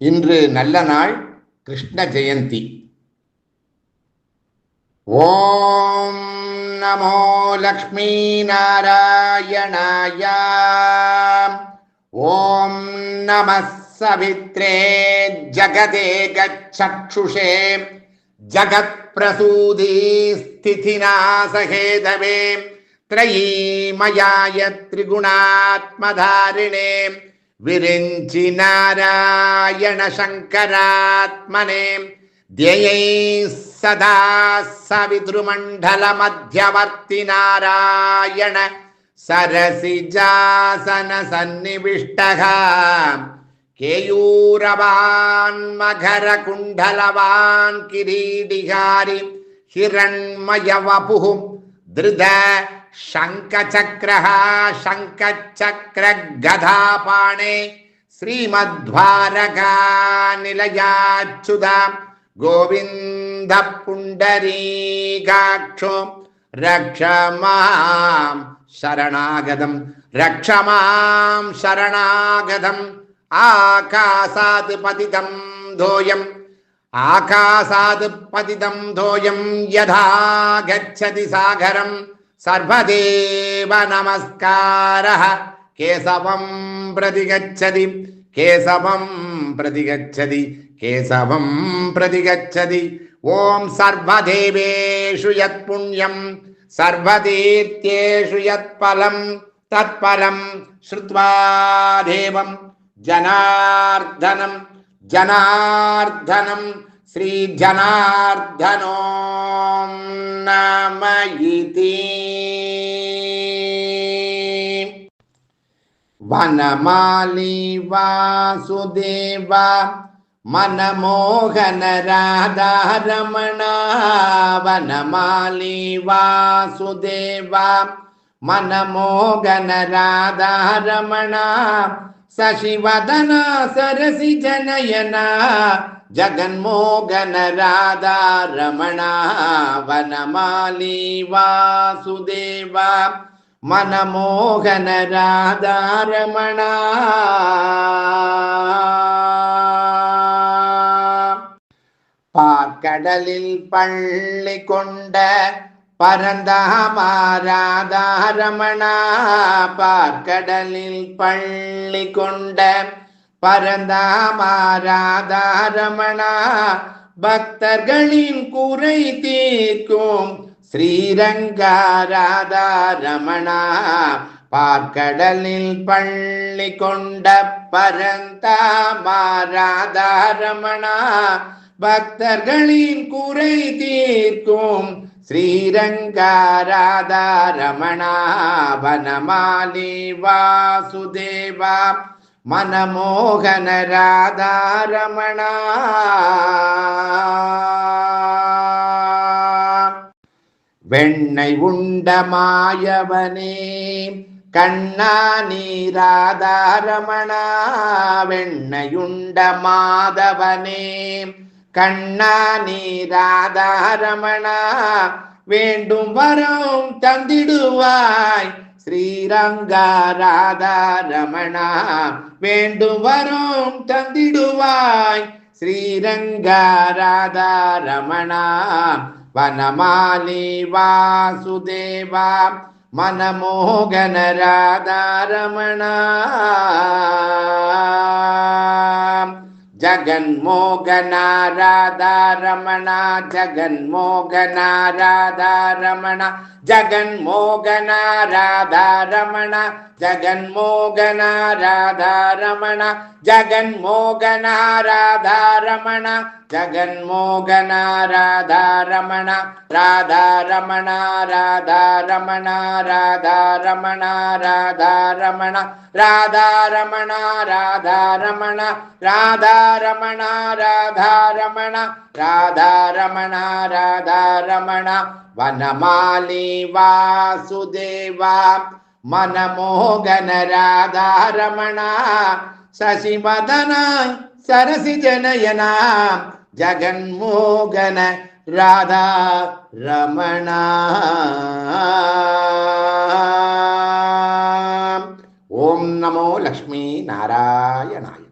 இன்று நல்ல நாள் கிருஷ்ண ஜெயந்தி ஓம் நமோ லக்ஷ்மீ நாராயணாய ஓம் நம சவித்ரே ஜகதே கச்சக்ஷுஷே ஜகத் பிரசூதி ஸ்திதிநாசகேதவே त्रयीमयाय त्रिगुणात्मधारिणे விரிஞ்சி நாராயண சங்கராத்மனே. தியை சதா சவித்ருமண்டல மத்தியவர்த்தி நாராயண சரசிஜாசன சந்நிவிஷ்டகா. கேயூரவான் மகர குண்டலவான் கிரீடிகாரி ஹிரண்மய வபு திருத शङ्खचक्रः शङ्खचक्रगधापाणे श्रीमध्वारकानिलयाच्युता गोविन्द पुण्डरीकाक्षो रक्ष मां शरणागतं रक्ष मां शरणागतम् आकाशात् पतितं धोयम् आकाशात् पतितं धोयं यथा गच्छति सागरं சர்வதேவ நமஸ்கார கேசவம் பிரதிகச்சதி. கேசவம் பிரதிகச்சதி. கேசவம் பிரதிகச்சதி. ஓம் சர்வதேவேஷு யத் புண்ணியம். சர்வதீர்த்தேஷு யத் பலம். தற்பலம் ஸ்ருத்வா தேவம். ஜனார்தனம். ஜனார்தனம். श्रीजनार्दनो नाम इति वनमाली वासुदेव मनमोहन राधारमणा वनमाली वासुदेव మనమోగన రాధారమణ సశివదన సరసి జనయన జగన్మోగన రాధారమణ వనమాలి వాసుదేవ మనమోహన రాధారమణ பார்க்கடலில் பள்ளி கொண்ட பரந்தாமாராதாரமணா பார்க்கடலில் பள்ளி கொண்ட பரந்தாமாராதாரமணா பக்தர்களின் குறை தீர்க்கும் ஸ்ரீரங்காராதாரமணா பார்க்கடலில் பள்ளி கொண்ட பரந்தாமாராதாரமணா பக்தர்களின் குறை தீர்க்கும் श्रीरङ्गाराधारमणाभनमाली वासुदेवा मनमोहन राधारमणा வெண்ணை உண்ட மாயவனே கண்ணா நீராதாரமணா. வெண்ணையுண்ட மாதவனே கண்ணா நீ ராதா ரமணா வேண்டும் வரம் தந்திடுவாய். ஸ்ரீரங்கா ராதா ரமணா வேண்டும் வரம் தந்திடுவாய். ஸ்ரீரங்கா ராதா ரமணா வனமாலி வாசுதேவா மனமோகன ராதா ஜகன்மோகனாராதா ரமணா ஜகன்மோகனாராதா ரமணா ஜகன்மோகனாராதா ரமணா ஜகன்மோகனாராதா ரமணா ஜகன்மோகனாராதா ரமணா ஜகன்மோகனாராதா ரமணா ராதா ரமணா ராதா ரமணா ராதா ரமணா ராதா ரமணா ராதா ரமணா ராதா ரமணா ராதா ரமணா रमण राधा रमण राधा रमण राधा रमण वनमाली वासुदेवा, मनमोहन राधा रमण शशिमदना सरसी जनयना, जगन्मोहन राधा रमण ओम नमो लक्ष्मी नारायणाय।